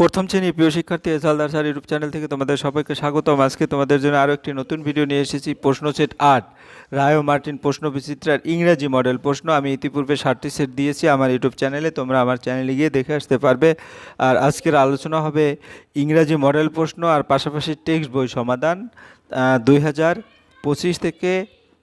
প্রথম শ্রেণির প্রিয় শিক্ষার্থী এসালদার স্যার ইউটিউব চ্যানেল থেকে তোমাদের সবাইকে স্বাগতম। আজকে তোমাদের জন্য আরও একটি নতুন ভিডিও নিয়ে এসেছি, প্রশ্ন সেট আট। রায় মার্টিন প্রশ্ন বিচিত্রার ইংরাজি মডেল প্রশ্ন। আমি ইতিপূর্বে ষাটটি সেট দিয়েছি আমার ইউটিউব চ্যানেলে, তোমরা আমার চ্যানেলে গিয়ে দেখে আসতে পারবে। আর আজকের আলোচনা হবে ইংরাজি মডেল প্রশ্ন, আর পাশাপাশি টেক্সট বই সমাধান। দুই হাজার পঁচিশ থেকে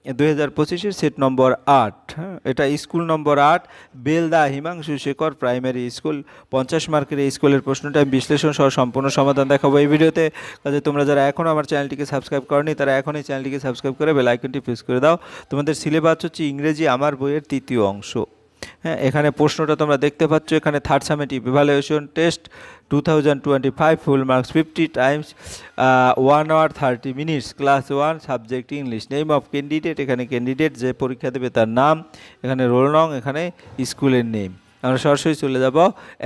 দুই হাজার পঁচিশের সেট নম্বর আট হ্যাঁ? এটা স্কুল নম্বর আট, বেলদা হিমাংশু শেখর প্রাইমারি স্কুল পঞ্চাশ মার্কের এই স্কুলের প্রশ্নটা বিশ্লেষণ সহ সম্পূর্ণ সমাধান দেখাবো এই ভিডিওতে। কাজে তোমরা যারা এখনও আমার চ্যানেলটিকে সাবস্ক্রাইব করনি, তারা এখন এই চ্যানেলটিকে সাবস্ক্রাইব করে বেল আইকনটি প্রেস করে দাও। তোমাদের সিলেবাস হচ্ছে ইংরেজি আমার বইয়ের তৃতীয় অংশ। হ্যাঁ এখানে প্রশ্নটা তোমরা দেখতে পাচ্ছ, এখানে third summative evaluation test two thousand twenty five full marks fifty times one hour thirty minutes class one subject English name of candidate এখানে ক্যান্ডিডেট যে পরীক্ষা দেবে তার নাম, এখানে রোল নং এখানে স্কুলের নেম আমরা সরাসরি চলে যাব,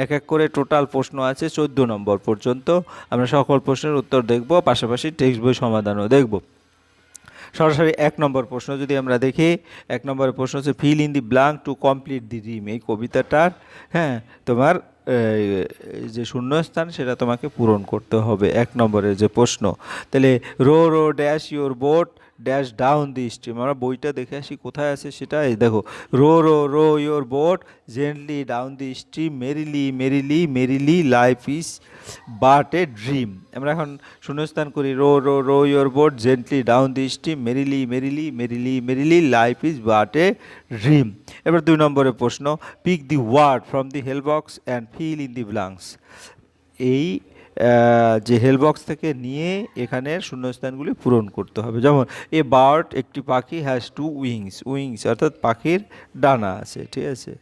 এক এক করে টোটাল প্রশ্ন আছে চোদ্দ নম্বর পর্যন্ত। আমরা সকল প্রশ্নের উত্তর দেখব, পাশাপাশি টেক্সট বই সমাধানও দেখব। সরাসরি এক নম্বর প্রশ্ন, যদি আমরা দেখি, এক নম্বর প্রশ্ন হচ্ছে fill in the blank to complete the rhyme এই কবিতাটার হ্যাঁ তোমার যে শূন্যস্থান, সেটা তোমাকে পূরণ করতে হবে। এক নম্বরের যে প্রশ্ন, তাহলে row row dash your boat dash down the stream আমরা বইটা দেখে আসি, কোথায় আছে সেটা? এই দেখো row row row your boat gently down the stream merrily merrily merrily life is but a dream আমরা এখন শূন্যস্থান করি row row row your boat gently down the stream merrily merrily merrily merrily life is but a dream এবার দুই নম্বরের প্রশ্ন pick the word from the help box and fill in the blanks এই যে হেলবক্স থেকে নিয়ে এখানের শূন্যস্থানগুলি পূরণ করতে হবে। যেমন, এ বার্ড একটি পাখি হ্যাজ টু উইংস উইংস অর্থাৎ পাখির ডানা আছে, ঠিক আছে?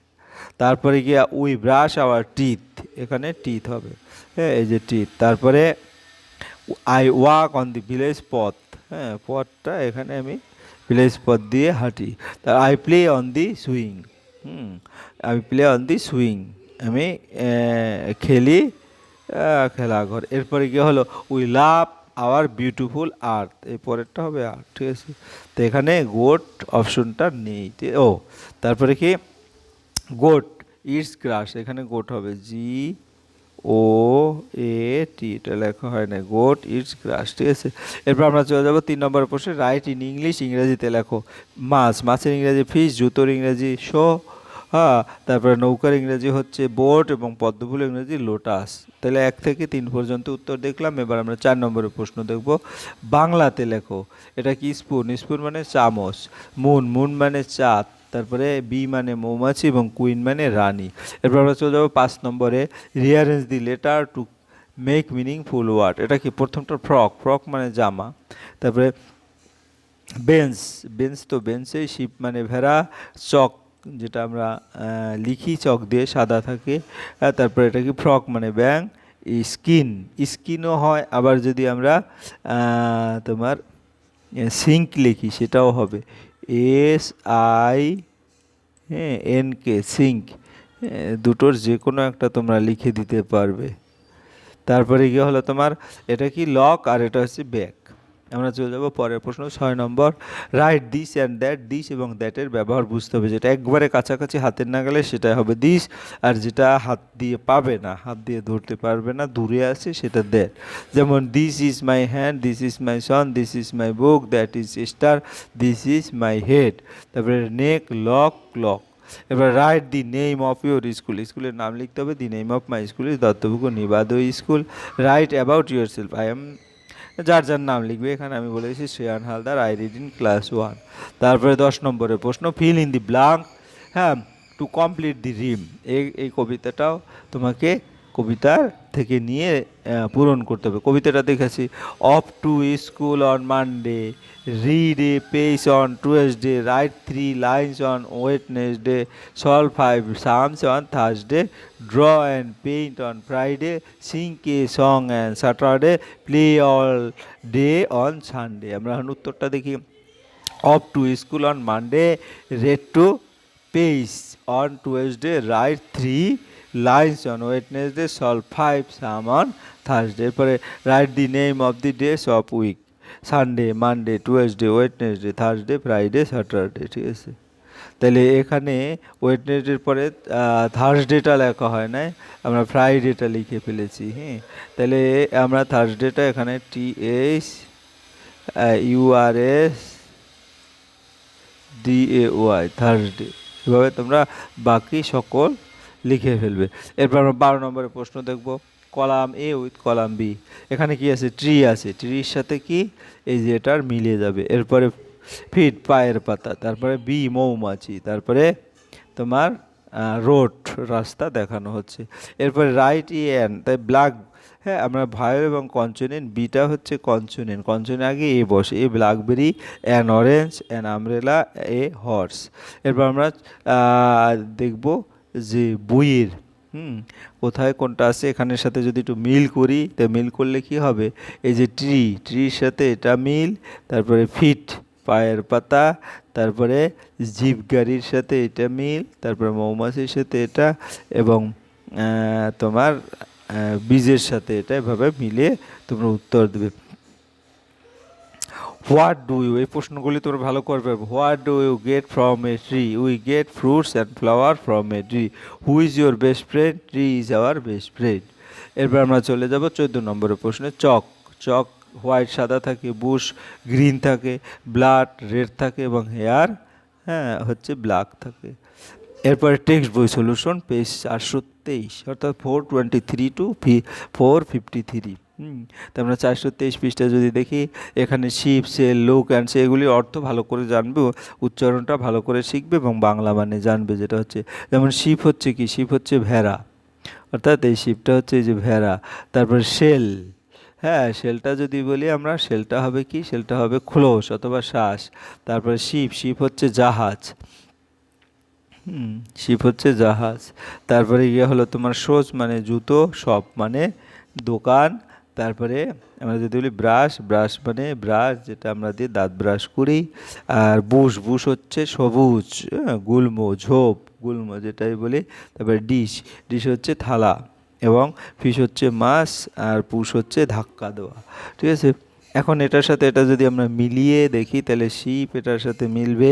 তারপরে গিয়া উই ব্রাশ আওয়ার টিথ এখানে টিথ হবে। হ্যাঁ এই যে টিথ তারপরে I walk on the village পথ হ্যাঁ পথটা এখানে আমি ভিলেজ পথ দিয়ে হাঁটি। তার I play on the swing hmm আমি প্লে অন দি সুইং আমি খেলি খেলাঘর এরপরে কি হলো? We love our beautiful earth এই পরেরটা হবে আর্থ ঠিক আছে? তো এখানে গোট অপশনটা নেই ও, তারপরে কি? গোট ইটস গ্রাস এখানে গোট হবে। জি ও এ টি এটা লেখা হয় না। গোট ইটস গ্রাস ঠিক আছে? এরপর আমরা চলে যাব তিন নম্বর প্রশ্নে। রাইট ইন ইংলিশ ইংরেজিতে লেখো। মাছ, মাছের ইংরেজি ফিশ জুতোর ইংরেজি শো হ্যাঁ তারপরে নৌকার ইংরেজি হচ্ছে বোট এবং পদ্মফুল ইংরেজি লোটাস। তাহলে এক থেকে তিন পর্যন্ত উত্তর দেখলাম, এবার আমরা চার নম্বরের প্রশ্ন দেখব। বাংলাতে লেখো, এটা কি স্পুন? স্পুন মানে চামচ, মুন মুন মানে চাঁদ, তারপরে বি মানে মৌমাছি এবং কুইন মানে রানী। এরপর আমরা চলে যাব পাঁচ নম্বরে rearrange the letter to make meaningful word এটা কি প্রথমটা ফ্রক? ফ্রক মানে জামা। তারপরে বেঞ্চ বেঞ্চ তো বেঞ্চেই শিপ মানে ভেড়া, চক যেটা আমরা লিখি চক দিয়ে, সাদা থাকে তারপরে এটা কি ফ্রক মানে ব্যাং স্কিন, স্কিনও হয়, আবার যদি আমরা তোমার সিঙ্ক লিখি, সেটাও হবে, এস আই হ্যাঁ এন কে, সিঙ্ক দুটোর যে কোনো একটা তোমরা লিখে দিতে পারবে। তারপরে গিয়ে হলো তোমার, এটা কি লক আর এটা হচ্ছে ব্যাক আমরা চলে যাব পরের প্রশ্ন, ছয় number write this and that this এবং দ্যাটের ব্যবহার বুঝতে হবে, যেটা একবারে কাছাকাছি হাতের না গেলে সেটা হবে দিস আর যেটা হাত দিয়ে পাবে না, হাত দিয়ে ধরতে পারবে না, দূরে আছে সেটা দ্যাট যেমন this is my hand this is my son this is my book that is star this is my head তারপরে নেক লক ক্লক এবার write the name of your school স্কুলের নাম লিখতে হবে the name of my school is Duttapukur Nibadhai school write about yourself I am যার যার নাম লিখবে, এখানে আমি বলেছি Shreyan Haldar I read in class one তারপরে দশ নম্বরের প্রশ্ন ফিল ইন দি ব্লাঙ্ক হ্যাঁ টু কমপ্লিট দি রিম এই এই কবিতাটাও তোমাকে কবিতার থেকে নিয়ে পূরণ করতে হবে। কবিতাটা দেখেছি off to school on Monday read a page on Tuesday write three lines on Wednesday solve five sums on Thursday draw and paint on Friday sing a song and Saturday play all day on Sunday আমরা এখন উত্তরটা দেখি off to school on Monday read to page on Tuesday write three lines on Wednesday solve five sum on Thursday এরপরে write the name of the days of week Sunday Monday Tuesday Wednesday Thursday Friday Saturday ঠিক আছে? তাহলে এখানে ওয়েডনেসডের পরে থার্সডেটা লেখা হয় না আমরা ফ্রাইডেটা লিখে ফেলেছি হ্যাঁ তাহলে আমরা থার্সডেটা এখানে T H U R S D A Y Thursday এভাবে তোমরা বাকি সকল লিখে ফেলবে। এরপর আমরা বারো নম্বরের প্রশ্ন দেখব। Column A with column B এখানে কি আছে? ট্রি আছে। ট্রির সাথে কি? এই যে এটার মিলিয়ে যাবে। এরপরে ফিট, পায়ের পাতা। তারপরে বি মৌমাছি। তারপরে তোমার রোড রাস্তা দেখানো হচ্ছে। এরপরে রাইট ই এন তাই ব্ল্যাক হ্যাঁ আমরা ভায়োল এবং কনসোনেন্ট বিটা হচ্ছে কনসোনেন্ট কনসোনেন্ট আগে এ বসে, a blackberry, an orange, an umbrella a horse. এরপর আমরা দেখব যে বইয়ের হুম, কোথায় কোনটা আছে? এখানের সাথে যদি একটু মিল করি, তা মিল করলে কি হবে? এই যে ট্রি, ট্রির সাথে এটা মিল, তারপরে ফিট, পায়ের পাতা, তারপরে জিপ গাড়ির সাথে এটা মিল, তারপরে মৌমাছির সাথে এটা, এবং তোমার বীজের সাথে এটা এভাবে মিলে তোমরা উত্তর দেবে। হোয়াট ডু ইউ এই প্রশ্নগুলি তোমরা ভালো করবে। What do you get from a tree we get fruits and flower from a tree who is your best friend tree is our best friend এরপর আমরা চলে যাব চোদ্দ নম্বরের প্রশ্নে। চক চক, হোয়াইট সাদা থাকে, বুশ, গ্রিন থাকে, ব্লাড, রেড থাকে এবং হেয়ার হ্যাঁ হচ্ছে ব্ল্যাক থাকে। এরপরে টেক্সট বই সলিউশন পেজ চারশো তেইশ, অর্থাৎ ফোর টোয়েন্টি থ্রি টু ফি ফোর ফিফটি থ্রি আমরা চারশো তেইশ পৃষ্ঠা যদি দেখি, এখানে ship sail, look and say এগুলি অর্থ ভালো করে জানবে, উচ্চারণটা ভালো করে শিখবে এবং বাংলা মানে জানবে, যেটা হচ্ছে, যেমন শিপ হচ্ছে কি? শিপ হচ্ছে ভেড়া। অর্থাৎ এই শিপটা হচ্ছে যে ভেড়া। তারপর শেল হ্যাঁ শেলটা যদি বলি আমরা শেলটা হবে কি? শেলটা হবে খোলস অথবা শ্বাস। তারপরে শিপ শিপ হচ্ছে জাহাজ। হুম। শিপ হচ্ছে জাহাজ। তারপরে ইয়ে হলো তোমার শোজ মানে জুতো শপ মানে দোকান। তারপরে আমরা যদি বলি ব্রাশ ব্রাশ মানে ব্রাশ যেটা আমরা দিয়ে দাঁত ব্রাশ করি। আর বুশ বুশ হচ্ছে সবুজ হ্যাঁ, গুল্ম ঝোপ গুল্ম যেটাই বলি। তারপরে ডিশ ডিশ হচ্ছে থালা এবং ফিশ হচ্ছে মাছ আর পুষ হচ্ছে ধাক্কা দেওয়া ঠিক আছে? এখন এটার সাথে এটা যদি আমরা মিলিয়ে দেখি, তাহলে শিপ এটার সাথে মিলবে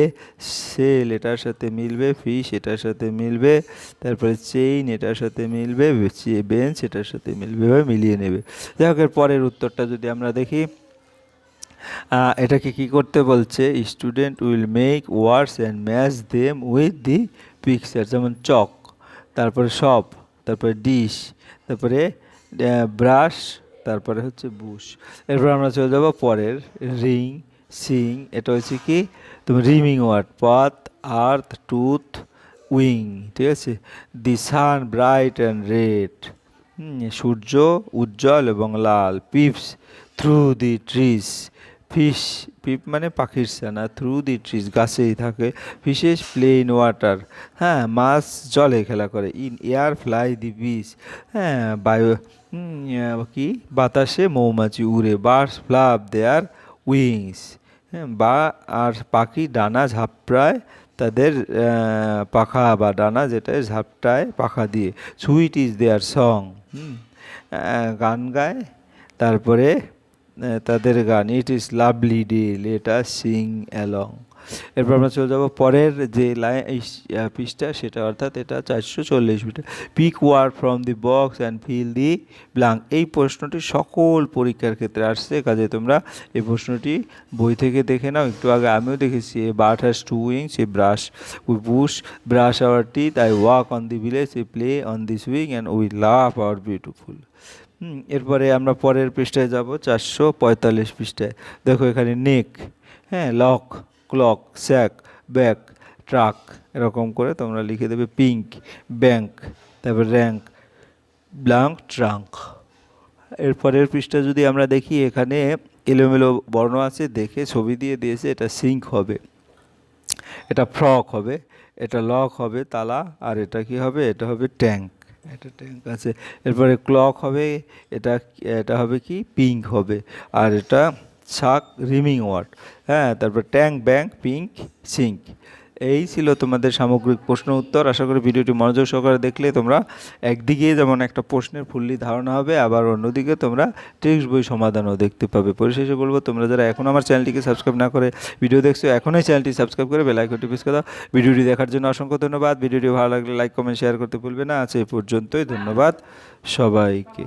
সেল এটার সাথে মিলবে ফিশ এটার সাথে মিলবে, তারপরে চেইন এটার সাথে মিলবে বেঞ্চ এটার সাথে মিলবে, এভাবে মিলিয়ে নেবে। যাই হোক, এর পরের উত্তরটা যদি আমরা দেখি এটাকে কি করতে বলছে? Student will make words and match them with the picture যেমন চক, তারপরে শপ তারপরে ডিশ তারপরে ব্রাশ তারপরে হচ্ছে বুশ। এরপর আমরা চলে যাব পরের, রিং, সিং, এটা হচ্ছে কি? তুমি rhyming word, path, earth, tooth, wing, ঠিক আছে? The sun, bright and red সূর্য, উজ্জ্বল এবং লাল, peeps, through the trees fish, peep মানে পাখির ছানা থ্রু দি ট্রিজ, গাছেই থাকে, ফিশেস প্লে ইন ওয়াটার হ্যাঁ মাছ জলে খেলা করে, in air fly the beach হ্যাঁ বায়ু কি? বাতাসে মৌমাছি উড়ে, বার্ডস ফ্লাপ দেয়ার উইংস। বা আর পাখি ডানা ঝাপড়ায় তাদের পাখা বা ডানা যেটা ঝাপটায় পাখা দিয়ে। সুইট ইজ দেয়ার সং গান গায়। তারপরে তাদের গান ইট ইজ লাভলি ডে লেটা সিং অ্যালং এরপর আমরা চলে যাব পরের যে লাইন পৃষ্ঠা, সেটা অর্থাৎ এটা চারশো চল্লিশ metre. Pick word from the box and fill the blank এই প্রশ্নটি সকল পরীক্ষার ক্ষেত্রে আসছে, কাজে তোমরা এই প্রশ্নটি বই থেকে দেখে নাও। একটু আগে আমিও দেখেছি a bird has two wings a brush we bush brush our teeth I walk on the village a play on this wing and we love our beautiful এরপরে আমরা পরের পৃষ্ঠায় যাব, চারশো পঁয়তাল্লিশ পৃষ্ঠায়। দেখো এখানে নেক হ্যাঁ lock clock sack back truck এরকম করে তোমরা লিখে দেবে পিঙ্ক ব্যাংক তারপর র্যাঙ্ক ব্লাঙ্ক ট্রাঙ্ক এরপরের পৃষ্ঠা যদি আমরা দেখি, এখানে এলোমেলো বর্ণ আছে, দেখে ছবি দিয়ে দিয়েছে, এটা সিঙ্ক হবে। এটা ফ্রক হবে, এটা লক হবে তালা, আর এটা কি হবে? এটা হবে ট্যাঙ্ক এটা ট্যাঙ্ক আছে। এরপরে ক্লক হবে, এটা এটা হবে কি? পিঙ্ক হবে। আর এটা শাক রিমিং ওয়ার্ড। হ্যাঁ তারপর ট্যাঙ্ক ব্যাঙ্ক পিঙ্ক সিঙ্ক এই ছিল তোমাদের সামগ্রিক প্রশ্ন উত্তর। আশা করি ভিডিওটি মনোযোগ সহকারে দেখলে তোমরা একদিকে যেমন একটা প্রশ্নের ফুললি ধারণা হবে, আবার অন্যদিকে তোমরা টেক্সট বই সমাধানও দেখতে পাবে। পরিশেষে বলব, তোমরা যারা এখন আমার চ্যানেলটিকে সাবস্ক্রাইব না করে ভিডিও দেখছ, এখনই চ্যানেলটি সাবস্ক্রাইব করে বেল আইকনটি প্রেস করে দাও। ভিডিওটি দেখার জন্য অসংখ্য ধন্যবাদ। ভিডিওটি ভালো লাগলে লাইক, কমেন্ট, শেয়ার করতে ভুলবে না। আছে এই পর্যন্তই। ধন্যবাদ সবাইকে।